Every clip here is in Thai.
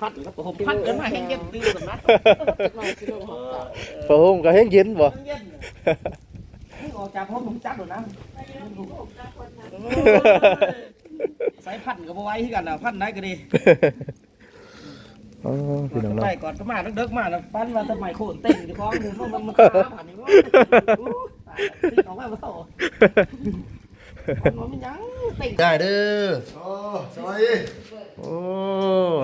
พัดกับผมพัดกันมาแห้งเย็นตื้อกันนะมาสิลงหอมเก่าผ้าห่มก็แห้งเย็นบ่เย็นนี่ออกจากผมผมจับหรอนะใส่พันกับไว้ที่กันนะพันได้ก็ดีอ๋อพี่น้องเนาะไปก่อนก็มาเด็กๆมาแล้วปั้นมาสมัยโคนเต้นที่คล้องมันมันมันขาผ่านนี่ว่าตีออกมาบ่โตมันมันยังเต้นได้เด้อโอ้สวัสดี โอ้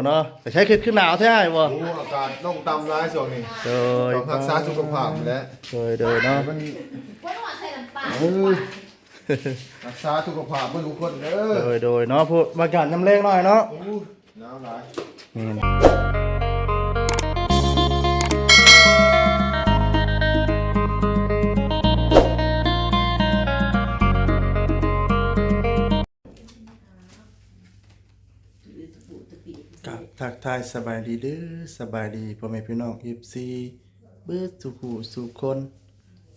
เนาะแต่ใช้ขึ้นขึ้นหนาวแท้บ่โอ้อากาศต้องตำร้ายส่วนนี้โดยต้องรักษาสุขภาพแหล้วโดยโดยเนาะมันว่าต้องมาใส่น้ำปลาเอ้ยรักษาสุขภาพเพื่อทุกคนเด้อโดยโดยเนาะพูดมากาศน้ำแรงหน่อยเนาะโอ้ยหนาวหลายนี่ ทักทายสบายดีเด้อสบายดีพ่อแม่พี่น้อง FC เบิดสุขุสุขคน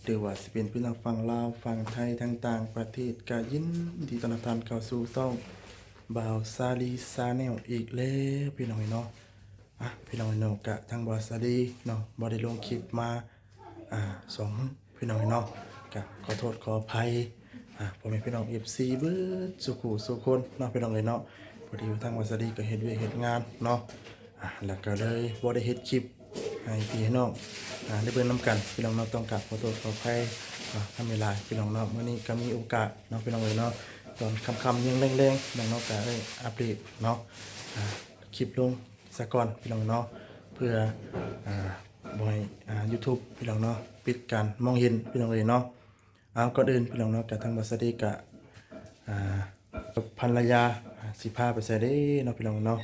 หรือว่าสิเป็นพี่น้องฝั่งลาวฝั่งไทยทั้งต่างประเทศก็ยินดีต้อนรับท่านเข้าสู่ช่องบ่าวซาลีซาแนลอีกแล้วพี่น้องเนาะอะพี่น้องเนาะกะทางบ่าวซาลีเนาะบ่ได้ลงคลิปมาอ่าสองพี่น้องเนาะกะขอโทษขออภัยอะพ่อแม่พี่น้อง FC เบิดสุขุสุขคนเนาะพี่น้องเอ้ยเนาะ พอดีทางวซาลีก็เฮ็ดเวียกเฮ็ดงานเนาะอะแล้วก็เลยบ่ได้เฮ็ดคลิปให้พี่ให้น้องอ่าได้เบิ่งน้ำกันพี่น้องเนาะต้องกราบขอโทษขออภัยอ่าทำเวลาพี่น้องเนาะมื้อนี้ก็มีโอกาสเนาะพี่น้องเอ้ยเนาะตอนค่ำๆยังแรงๆน้องเนาะก็ได้อัปเดตเนาะอ่าคลิปลงซะก่อนพี่น้องเนาะเพื่ออ่าบ่อ่า YouTube พี่น้องเนาะปิดการมองเห็นพี่น้องเอ้ยเนาะเอาก่อนอื่นพี่น้องเนาะก็ทางบัสดีกะอ่ากับภรรยา สิพาไปใส่เด้เนาะพี่น้องเนาะ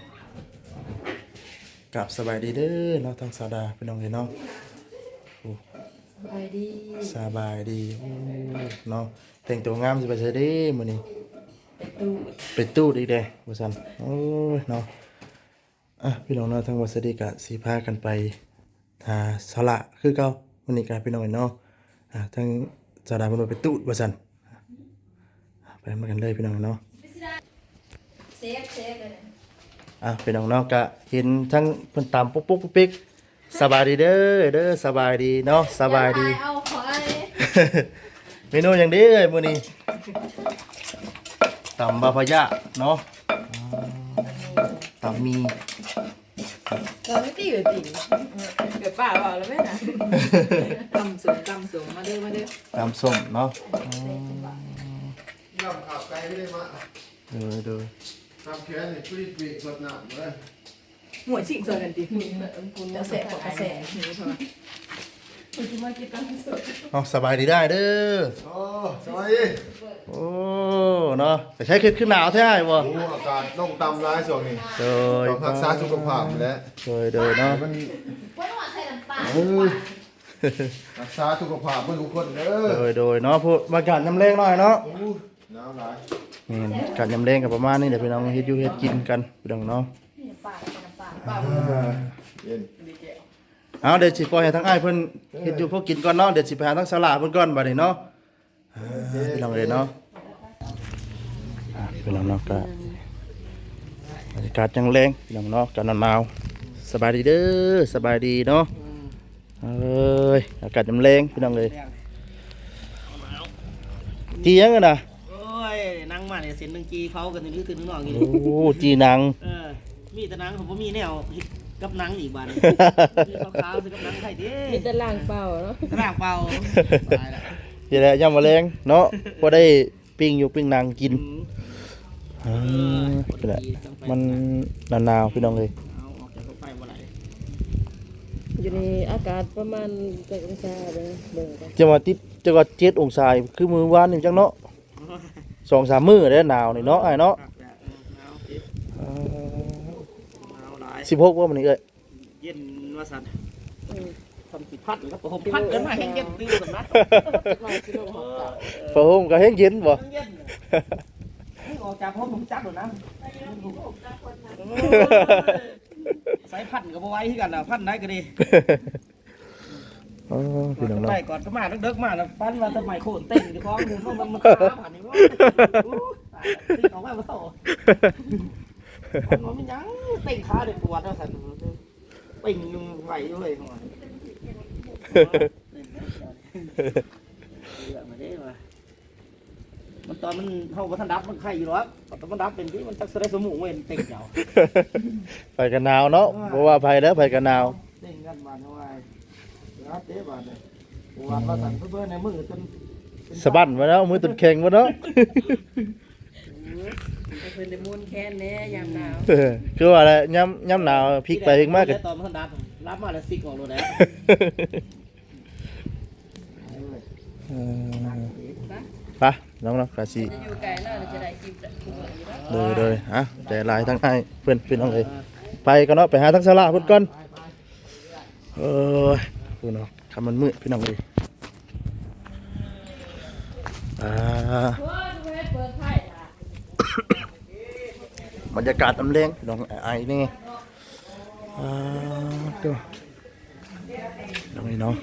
กับสบายดีเด้อเนาะทางสาวดาพี่น้องเอ้ยเนาะโอ้ไปดีสบายดีโอ้เนาะแต่งตัวงามสิไปใส่เด้มื้อนี้ไปตู้ไปตู้อีกเด้ว่าซั่นโอ้ยเนาะอะพี่น้องเนาะทางวัดสดีกะสิพากันไปหาสละคือเก่ามื้อนี้กะพี่น้องเอ้ยเนาะอะทางสาวดาเพิ่นว่าไปตู้ว่าซั่นอะไปมากันเลยพี่น้องเนาะเซ ฟเซฟเลยอะพี่น้องเนาะก็เห็นทั้งเพิ่นตามปุ๊กปุ๊กปุ๊กปิ๊กสบายดีเด้อเด้อสบายดีเนาะสบายดีเอาขอไอ้เมนูอย่างนี้เลยมื้อนี้ตำบาพยะเนาะอืมตำมี เราไม่ตีอยู่จริงเกิดป่าเปล่าแล้วแม่นะตำสูงตำสูงมาเด้อมาเด้อตำส้มเนาะน้ำขับไกลไม่ได้มาเออเด้อ น้ำแข็งนี่ปรีดปรีดสดน้ำเลยหัวชิงส่วนกันดิกระแสของกระแสเอาสบายดีได้เด้อ โอ้สวัสดีโอ้เนาะแต่ใช้ขึ้นขึ้นหนาวแท้บ่โอ้อากาศต้องตำร้ายส่วนนี้โดยต้องรักษาสุขภาพแหล้วโดยโดยเนาะมันว่าต้องมาใส่น้ำปลาเอ้ยรักษาสุขภาพเพื่อทุกคนเด้อโดยโดยเนาะพูดมากาศน้ำแรงหน่อยเนาะโอ้ยหนาวหลาย นี่การยำแรงกับประมาณนี้เดี๋ยวพี่น้องเฮ็ดอยู่เฮ็ดกินกันพี่น้องเนาะน้ำปลาใส่น้ำปลาเย็นเอาเดี๋ยวสิปล่อยให้ทั้งอ้ายเพิ่นเฮ็ดอยู่พวกกินก่อนเนาะเดี๋ยวสิไปหาทั้งสลาเพิ่นก่อนบัดนี้เนาะอ่าพี่น้องเอ้ยเนาะอ่าพี่น้องเนาะก็บรรยากาศจังแรงพี่น้องเนาะกันหนาวๆสบายดีเด้อสบายดีเนาะเอ้ยอากาศจังแรงพี่น้องเอ้ยจีหยังกันน่ะโอ้ยนั่ง มาเนี่ยเส้นหนึ่งจีเขากันนี่คือหนึ่งนอกอย่างโอ้นี้จีหนัง เออมีแต่นังผมบ่มีแนวกับนังอีกบ้านมีขาวๆสิกับนังไข่ดิมีแต่ล่างเปล่าเนาะร่างเปล่าตายละนี่แหละย่ำแมลงเนาะบ่ได้ปิ้งอยู่ปิ้งนางกินอืมอ่านี่แหละมันหนาวๆพี่น้องเอ้ยเอาออกจากรถไฟบ่ไหลอยู่ในอากาศประมาณจากองศาเลยเบิ่งกันจะมาติดจะว่าเจ็ดองศาคือมือวานนี่จังเนาะ สองสามมื้อได้หนาวนี่เนาะไอ้เนาะครับเอาสิเอาหลายสิบหกว่ามันนี่เอ้ยเย็นว่าสันทำสิพัดครับผมพัดกันมาแห้งเย็นตื้อกันนะมาสิลงหอมเก่าผ้าห่มก็แห้งเย็นบ่เย็นนี่ออกจากผมผมจับหรอนะใส่พันกับไว้ที่กันนะพันได้ก็ดี อ๋อพี่น้องเนาะ ไปก่อนก็มาเด็กๆมาแล้วปั้นมาสมัยโคนเต้นที่คล้องมันมันมันขาผ่านนี่ว่าตีออกมาบ่โตมันไม่ยังเต่งขาเด็กปวดแล้วสันเต่งยุงไหวด้วยหัวมันตอนมันเท่ากับทันดับมันไข่อยู่หรอกตอนมันดับเป็นที่มันจักสได้สมูเว้นเต่งเดียวไปกันหนาวเนาะบ่ว่าภัยแล้วไปกันหนาว เต่งกันบานเอาไว้รัดเด้บานเลย ปวดว่าสันเพื่อนในมือจนสะบั้นมาแล้วมือตุนแข็งมาเนาะเพิ่นได้มูนแค้นแน่ยามหนาวเออคือว่าอะไรย่ำย่ำหนาวพลิกไปพลิกมากกันตอนมันทันดับรับมาแล้วซิกออกเลยแล้วเออไปน้องเนาะกะสิจะอยู่ไกลแล้วเราจะได้กินแต่ทุกมื้ออยู่แล้วเลยเลยอะใจหลายทั้งให้เพื่อนพี่น้องเอ้ยไปกันเนาะไปหาทั้งสลาเพิ่นก่อนเออพูดเนาะคำมันมืดพี่น้องเอ้ย อ่าเปิดไพ่ล่ะบรรยากาศตำแรงพี่น้องไอ้นี่อ่าตัวน้องนี่เนาะ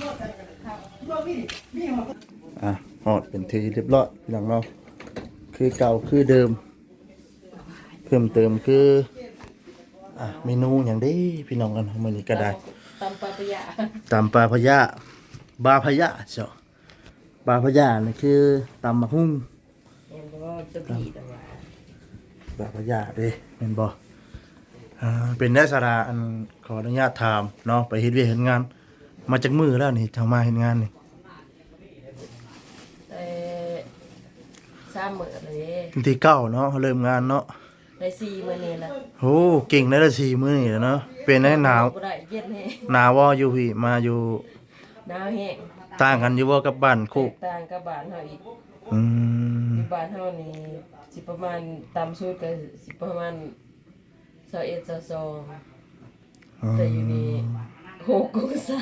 อะหอดเป็นทีเรียบร้อยพี่น้องเนาะคือเก่าคือเดิม เพิ่มเติมคืออะเมนูอย่างนี้พี่น้องกันมื้อนี้ก็ได้ตำปลาปะยะตำปลาพะยะบาพะยะเจ้า บาพะยะนี่คือตำมะฮุ่งเห็นบ่ว่าจะบีแต่ว่าบาพะยะเด้แม่นบ่อ่าเป็นได้สาระอันขออนุญาตถามเนาะไปเฮ็ดเวียกเฮ็ดงาน มาจากมือแล้วนี่ทางมาเฮ็ดงานนี่แต่สามมื้อเลยวันที่เก้าเนาะเริ่มงานเนาะได้สี่มื้อนี้ล่ะโอ้เก่งได้ละสี่มื้อนี่แหล้วเนาะเป็นได้หนาวบ่ได้เย็นแฮงหนาวบ่อยู่พี่มาอยู่หนาวแฮง ต่างกันอยู่บ่กับบ้านโคแตกกต่างกับบ้านเฮาอีกอืมอยู่บ้านเฮานี่สิประมาณต่ำสุดก็สิประมาณ21 22แต่อยู่นี่6องศา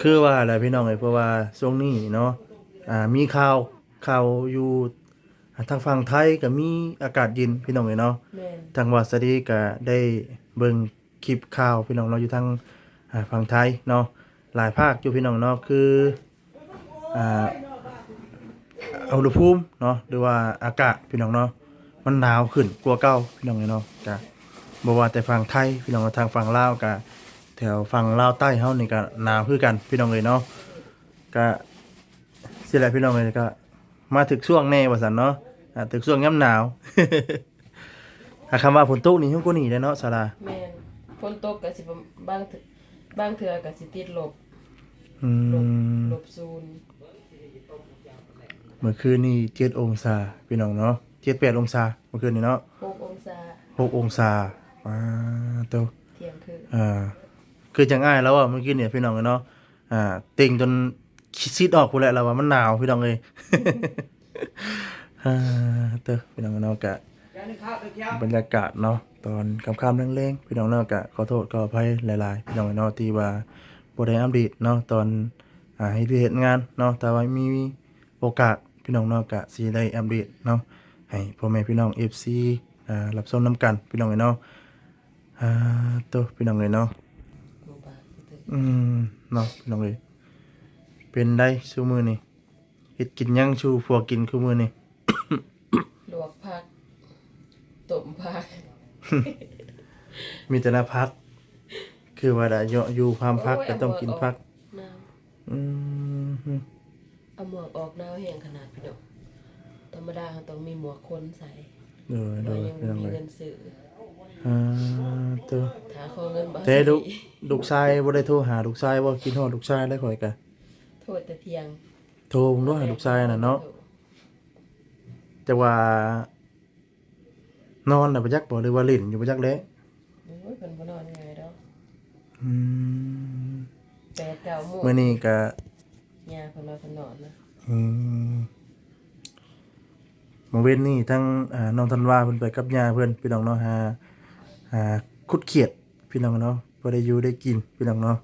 คือว่าอะไรพี่น้องเอ้ยเพราะว่าช่วงนี้เนาะอ่ามีข่าวข่าวอยู่ทางฝั่งไทยก็มีอากาศเย็นพี่น้องเอ้ยเนาะ แม่นทางวัดสะดีก็ได้เบิ่งคลิปข่าวพี่น้องเราะอยู่ทางอ่าฝั่งไทยเนาะหลายภาคอยู่พี่น้องเนาะคือ อ่าอุณหภูมิเนาะหรือว่าอากาศพี่น้องเนาะมันหนาวขึ้นกว่าเก่าพี่น้องเอ้ยเนาะก็บ่ว่าแต่ฝั่งไทยพี่น้องทางฝั่งลาวก็แถวฝั่งลาวใต้เฮานี่ก็หนาวคือกันพี่น้องเอ้ยเนาะก็สิแหละพี่น้องเอ้ยก็มาถึกช่วงแน่ว่าซั่นเนาะอ่าถึกช่วงยามหนาวถ้าคำว่าฝนตกนี่เฮาก็หนีได้เนาะสาราแม่นฝนตกก็สิประบางเทื่อบางเทื่อก็สิติดลบอืลบมลบศูนย์เมื่อคืนนี่7องศาพี่น้องเนาะ7 8องศาเมื่อคืนนี่เนาะ6องศา6องศาว้าโตเที่ยงคืนอ่าคือจังอ้ายแล้วอะเมื่อกี้เนี่ยพี่น้องเนาะอ่าติ่งจนซีดออกพู้นแหละเราว่ามันหนาวพี่น้องเอ้ยอ่าเตอพี่น้องเนาะกะบรรยากาศเนาะตอนค่ำๆแรงๆพี่น้องเนาะกะขอโทษขออภัยหลายๆพี่น้องเนาะที่ว่าบ่ได้อัปเดตเนาะตอนอ่าให้เฮ็ดงานเนาะแต่ว่ามีโอกาส พี่น้องเนาะกะสิได้อัปเดตเนาะให้พ่อแม่พี่น้อง FC อ่ารับชมนํกันพี่น้องเนาะอ่าเตอพี่น้องเนาะบ่บาดตึกอืมเนาะพี่น้องเอ้ยเป็นได้ชูมือนี่เฮ็ดกินหยังชูพวกกินคือมือนี่ลวกผักต้มผักมีแต่ละพัก คือว่าได้เยาะอยู่ความพักก็ต้องกินพักน้ำอืมฮึเอา หมวกออกหนาวแห้งขนาดพี่น้องธรรมดาเขาต้องมีหมวกคนใส่เออโดเรายยังพี่น้องมีเอ้ยเงินซื้ออ่าตัวถ้าขอเงินบ่แต่ลูกสิลูกชายบ่ได้โทรหาลูกชายบ่กินฮอดลูกชายได้ข่อยกะโทษแต่เที่ยงโทรผมด้วยหาลูกชายน่ะเนาะแต่ว่านอนน่ะบ่จักบ่หรือว่าเล่นอยู่บ่จักแลโอ้ยเพิ่นบ่นอนไงดอกอืม แปดเก้าโมงมื้อนี้ก็ ยาเพิ่นว่าเพิ่นนอนนะอืมมาเว้นนี่ทั้งอ่าน้องธันวาเพิ่นไปกับยาเพิ่นพี่น้องเนาะหาหาคุดเขียดพี่น้องเนาะบ่ได้อยู่ได้กินพี่น้องเนาะ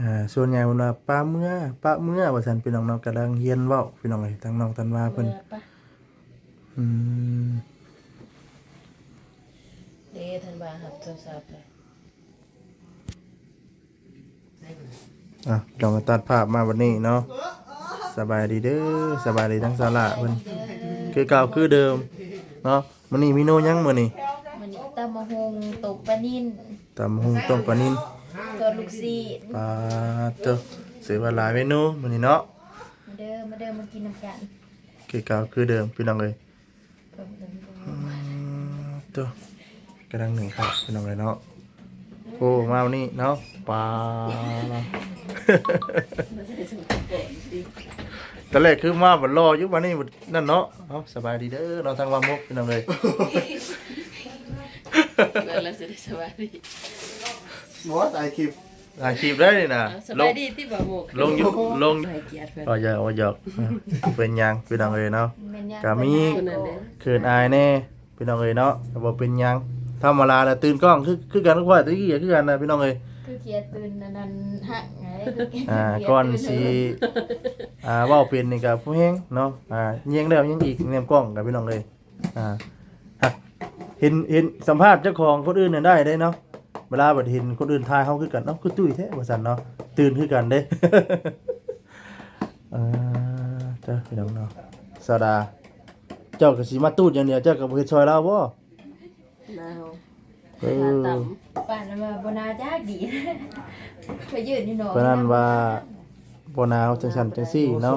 อ่าส่วนใหญ่เพิ่นว่าป้าเมื่อป้าเมื่อว่าซั่นพี่น้องเนาะกำลังเรียนเว้าพี่น้องเอ้ยทั้งน้องธันวาเพิ่นมื่อปะอืมเด้ท่านว่าหับโทรศัพท์เลย อะเรามาตัดภาพมาวันนี้เนาะสบายดีเด้อสบายดีทั้งสาระเพิ่นคือเก่าคือเดิมเนาะมื้อนี้มีโนยังมื้อนี้มันนี่ตำมะฮงตกปลานิ่นตำหุงต้มปลานิ่นตัวลูกซีดปลาเต้าซื้อมาหลายเมนูมื้อนี้เนาะมาเด้อมาเด้อมากินน้ำกันคือเก่าคือเดิมพี่น้องเอ้ยเพิ่มเติมเพิ่มอืมเต้ากำลังหนึ่งครับพี่น้องเอ้ยเนาะโอ้มาวันนี้เนาะปลาตอนแรกคือมาบัดรออยู่วันนี้บัดนั่นเนาะเอาสบายดีเด้อเราทางวางมุกพี่น้องเอ้ยแล้วเราจะได้สบายดีหมอตายคลิปอาชีพได้นี่นะสลบางยดีที่บ่หมกลงอยู่ลงให้เกียรติเพิ่นอ๋อหยอกอ๋อหยอกเป็นหยังพี่น้องเอ้ยเนาะ แม่นยังกะมีคนนั้นเด้อ เขินอายแน่พี่น้องเอ้ยเนาะแต่บ่เป็นหยัง ธรรมดาแล้วตื่นกล้องคือคือกันทุกวันตะกี้คือกันนะพี่น้องเอ้ยคือเกียร์ตื่นอันนั่นหักไงคือเกียร์อ่าเกียร์ก่อนตื่สิอ่าเว้าเป็นนี่ก็ผู้แฮงเนาะอ่าเยียงแล้วยังอีกแนมกล้องกับพี่น้องเอ้ยอ่าฮะเห็นเห็นสัมภาษณ์เจ้าของคนอื่นน่ะได้ได้เนาะเวลาบัดเห็นคนอื่นทายเฮาคือกันเนาะคือตุ้ยแท้ว่าซั่นเนาะตื่นคือกันเด้อ่าเจ้าพี่น้องเนาะสาดาเจ้าก็สิมาตูดอย่างเดียวเจ้าก็บ่เฮ็ดซอยเราบ่ นาเฮาเอหาอตำป่านนั้นมาบนาจ้าดีไปยืนนี่เนาะเพราะนั้นว่าบ่หนาวจังซั่นจังซี่เนาะ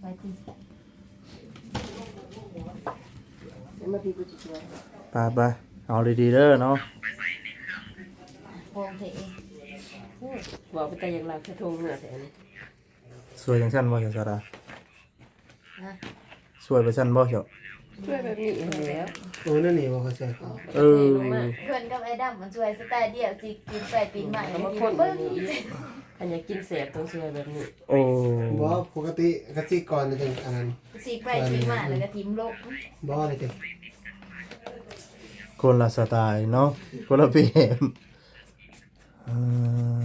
ไปติมาพี่กูจะช่วยไปไปเอาดีๆเด้อเนาะโปงเถอะบอกไปแต่อย่างไรแค่ทงเหนือแต่อันนี้สวยจังซั่นบ่เจ้าสาดาฮะสวยไปซั่นบ่เจ้า ช่วยแบบนี้อยู่แล้วโอ้นั่นนี่ว่าเขาใส่เขาเออเพื่อนกับไอ้ดำมันช่วยสไตล์เดียวสิกินไปปีใหม่เอามากิคนนเบิ้งนี้อันอยากกินแสบต้องช่วยแบบนี้โอ้บ่ปกติกะทิก่อนจะเป็นอันนั้นสิไปปีใหม่แล้วก็ทิมโลกบ่อะไรกันคนละสไตล์เนาะคนละแบบเออ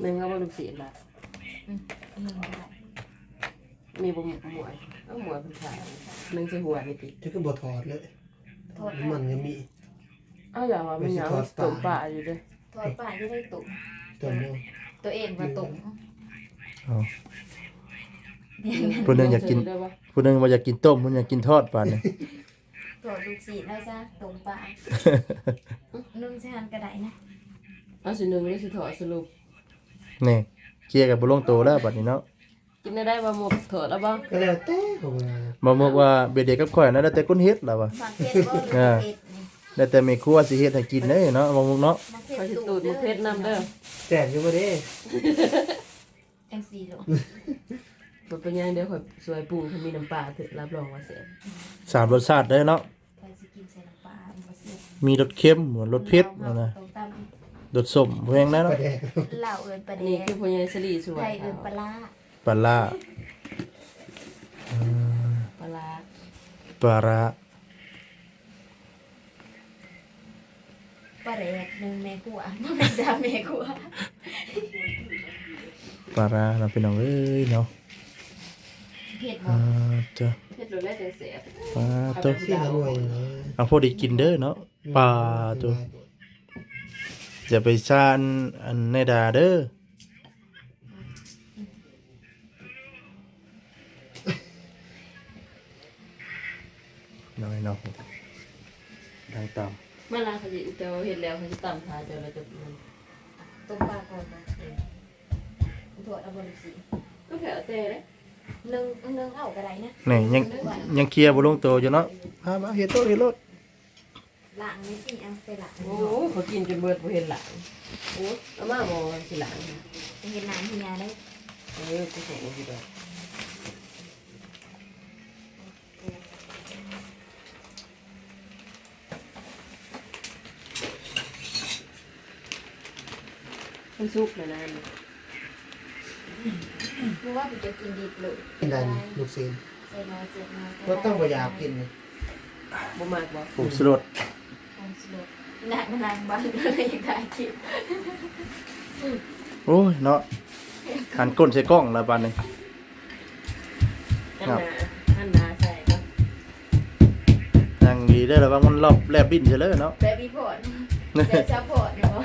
หนึ่งเอาบอลูกศิษย์ละมี บ่หมวยเอาหมวยเป็นขายหนึ่งใส่หัวนี่ติจะก็บ่ถอดเลยโทษมันก็มีเอาอย่างว่ามันยังตุ่มป่าอยู่เด้อโทษป่าที่ได้ตุ่มตัวเดียวตัวเองมาตุ่มเอาอย่างนั้นผู้หนึงอยากกินได้ปะผู้หนึงว่าอยากกินต้มผู้หนึงอยากกินทอดปานนี้โทษลูกศิษย์แล้วซะตุ่มป่านุ่งชานกระไดนะเอาสิหนึ่งได้สิถอดสรุปนี่เคลียร์กับบ่ลงโตแล้วบัดนี้เนาะ กินได้ได้บ่หมกถอดแล้วบ่ก็แล้วแต่เขาว่าบ่บอกว่าเบ็ดเด็กกับข่อยนะแล้วแต่คนเฮ็ดล่ะว่ะมักเผ็ดบ่หรือเผ็ดนี่แล้วแต่แม่ครัวสิเฮ็ดให้กินเด้เนาะบ่มุกเนาะมักเผ็คอยดสิตุ่ตูมดมันเพชรนำเด้อแตกอยู่บ่เด้จังซี่โลบ่เป็นหยังเดี๋ยวคอยสวยปรุงถ้ามีน้ำปลาถึกรับรองว่าแซ่บสามรสชาติเด้อเนาะไปสิกินใส่น้ำปลาบ่เสียมีรสเค็มรสเผ็ดอานะตรงตามรสส้มแพงนะปเนาะลาแดกเหล้าเอิ้นปลาแดนี่งคือพ่อใหญ่สลีสวไทยยเอิ้นปลาร้า ปลาร้าปลาร้าปลาร้าปลาแดกหนึ่งแม่กัวบ่แม่นสามแม่กัวปลาร้าเนาะพี่น้องเอ้ยเนาะเผ็ดบ่อ่าเจ้าเฮ็ดโดยแรกจังแซ่บปลาตัวที่ละหน่วยนะเอาพอดีกินเด้อเนาะปลาตัวอย่าไปชานอันในดาเด้อ น้อยเนาะดังตามเมื่อลาเขาสิเจ้าเฮ็ดแล้วเขาสิตำทาเจ้าแล้วจะมันต้มปลาก่อนบ่เออถั่วเอาบ่ลูกสิก็แค่เอาแต่เด้นึ่งนึ่งเอาก็ได้นะนี่ยังยังเคลียร์บ่ลงตัวอยู่เนาะมามาเฮ็ดโตะเฮ็ดโลดล้างนี่สิเอาไปล้างโอ้เขากินจนเบิดบ่เห็นหลังโอ้เอามาบ่สิหลังไปเฮ็ดน้ำที่ยาได้เออกูส่งสิดอก มันสุกแล้วนะเพราะว่าไปจะกินดิบเลยกินได้นี่ลูกศิษย์ใส่น้อยเสียน้อยก็ต้องบ่อยากกินนะบ่มากบ่ผงสลดความสนุกหนักนางบ้านก็เลยถ่ายคลิปโอ้ยเนาะหันก้นใส่กล้องแล้วบาดนี้อันนาอันนาใส่เนาะยังดีเด้อระวังมันรอบแลบบินเฉยเลยเนาะ แบบรีพอร์ตแบบซัพพอร์ตเนาะ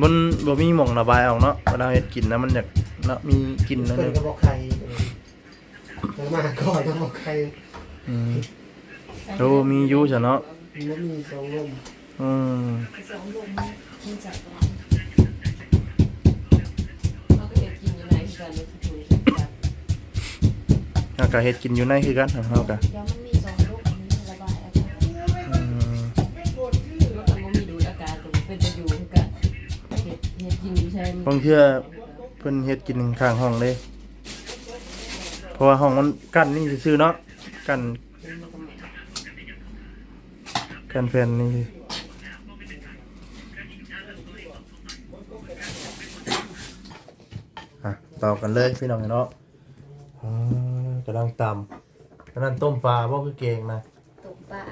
มันบ่มีหม่องระบายออกเนาะเวลาเฮ็ดกินนะมันอยากเนาะมีกลิ่นนั่นเพิ่เอนงก็บอกใครแล้วมาก่อนต้องบอกใครอืมโอ้มีอยู่ซะเนาะมันมีสองลมอืมสองลมมันจับเราก็เฮ็ดกินอยู่ไหนคือกันในที่ถูกจับเฮาก็เฮ็ดกินอยู่ในคือกันเฮาก็ บางเทื่อเพิ่นเฮ็ดกินข้างห้องเลย เพราะว่าห้องมันกั้นนี่ซื่อๆเนาะกั้นกั้นแผ่นนี่อะต่อกันเลยพี่น้องเนาะอ่ากำลังตำอันนั้นต้มปลาบ่คือเก่งนะตกปลา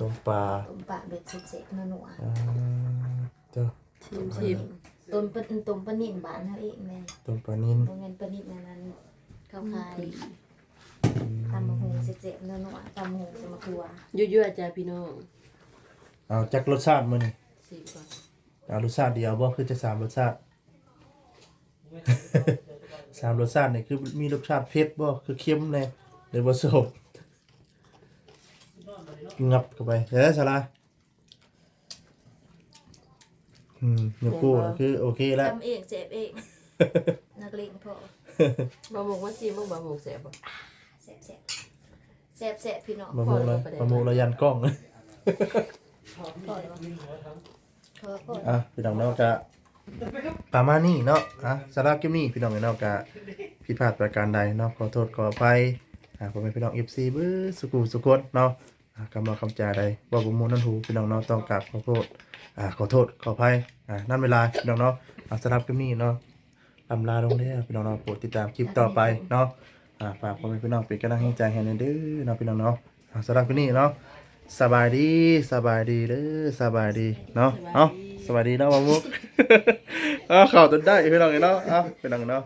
ต้มปลาตกปลาเบ็ดสุกเสกนัวอ่าเจ้า ชิมชิมๆ ต้มปลาต้มปลานิ่มบานเขาเองแม่ต้มปลานินโรงเรียนปลานิ่มนั้นนั้นเขาขายตำมะฮงเสกๆนัวๆตำมะฮงจะมะครัวยั่วๆจ้าพี่น้องเอาจักรสชาติมื้อนี้ชิมก่อนเอารสชาติเดียวบ่คือจะสามรสชาติ สามรสชาตินี่คือมีรสชาติเผ็ดบ่คือเค็มแน่หรือว่าส้มงับเข้าไปเด้อสาระ อืมยกกูคือโอเคแล้ว ทำเองเจ็บเอง นักเลงพอบ่หมกว่าชิมบ่บ่หมกแซ่บบ่แสบแสบแสบแสบพี่น้องมะม่วงเลยมะม่วงระยันกล้อง พอเลยวะพอพอ อะพี่น้องเนาะกะประมาณนี้เนาะอะสำหรับคลิปนี้พี่น้องเนาะกะผิดพลาดประการใดเนาะขอโทษขออภัยอะผมเป็นพี่น้อง FC เบื้อสุขุมสุขนเนาะอะ คำว่าคำจาใดบอกบุมนั่นหูพี่น้องเนาะต้องกราบขอโทษอะขอโทษขออภัยอะนั่นเวลาพี่น้องเนาะอะสำหรับคลิปนี้เนาะลำลาลงเด้อพี่น้องเนาะโปรดติดตามคลิปต่อไปเนาะอะฝากผมเป็นพี่น้องเป็นกำลังใจให้หน่อยเด้อเนาะพี่น้องเนาะอะสำหรับคลิปนี้เนาะสบายดีสบายดีเด้อสบายดีเนาะเนาะสวัสดีเนาะมามุก เอาเข่าวจนได้พี่น้องเนาะเอาพี่น้องเนาะ